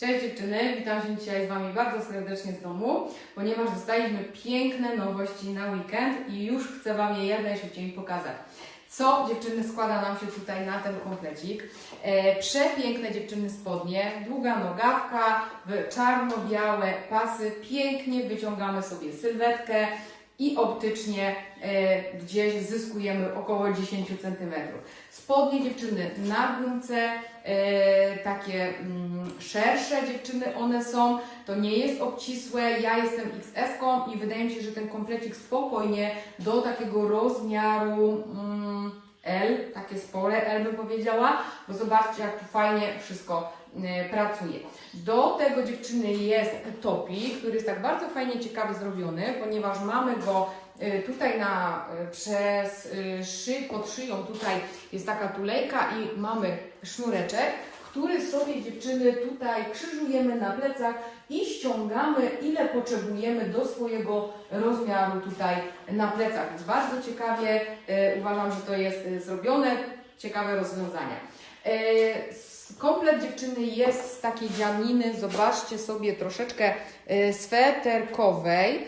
Cześć dziewczyny, witam się dzisiaj z Wami bardzo serdecznie z domu, ponieważ dostaliśmy piękne nowości na weekend i już chcę Wam je jak najszybciej pokazać. Co dziewczyny składa nam się tutaj na ten komplecik? E, przepiękne dziewczyny spodnie, długa nogawka, czarno-białe pasy, pięknie wyciągamy sobie sylwetkę i optycznie e, gdzieś zyskujemy około 10 cm. Spodnie dziewczyny na gumce, e, takie mm, szersze dziewczyny one są, to nie jest obcisłe, ja jestem XS-ką i wydaje mi się, że ten komplecik spokojnie do takiego rozmiaru mm, L, takie spore L bym powiedziała, bo zobaczcie jak tu fajnie wszystko e, pracuje. Do tego dziewczyny jest topik, który jest tak bardzo fajnie ciekawie zrobiony, ponieważ mamy go e, tutaj na, e, przez szy, pod szyją tutaj jest taka tulejka i mamy sznureczek, który sobie dziewczyny tutaj krzyżujemy na plecach i ściągamy ile potrzebujemy do swojego rozmiaru tutaj na plecach. Więc bardzo ciekawie e, uważam, że to jest e, zrobione, ciekawe rozwiązania. E, komplet dziewczyny jest z takiej dzianiny, zobaczcie sobie troszeczkę sweterkowej,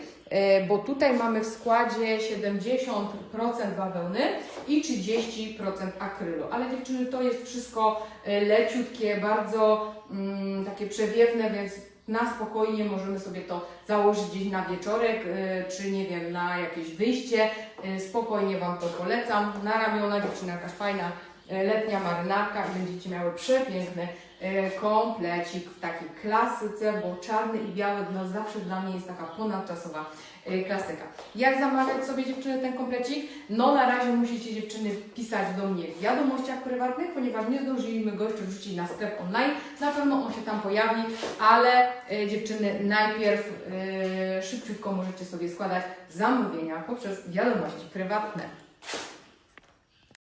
bo tutaj mamy w składzie 70% bawełny i 30% akrylu. Ale dziewczyny, to jest wszystko e, leciutkie, bardzo mm, takie przewiewne, więc na spokojnie możemy sobie to założyć gdzieś na wieczorek, e, czy nie wiem, na jakieś wyjście. E, Spokojnie Wam to polecam. Na ramiona dziewczyna jakaś fajna e, letnia marynarka i będziecie miały przepiękny e, komplecik w takiej klasyce, bo czarny i biały no zawsze dla mnie jest taka ponadczasowa e, klasyka. Jak zamawiać sobie dziewczyny ten komplecik? No na razie musicie dziewczyny pisać do mnie w wiadomościach prywatnych, ponieważ nie zdążyliśmy go jeszcze wrzucić na sklep online. Na pewno on się tam pojawi, ale e, dziewczyny najpierw szybciutko możecie sobie składać zamówienia poprzez wiadomości prywatne.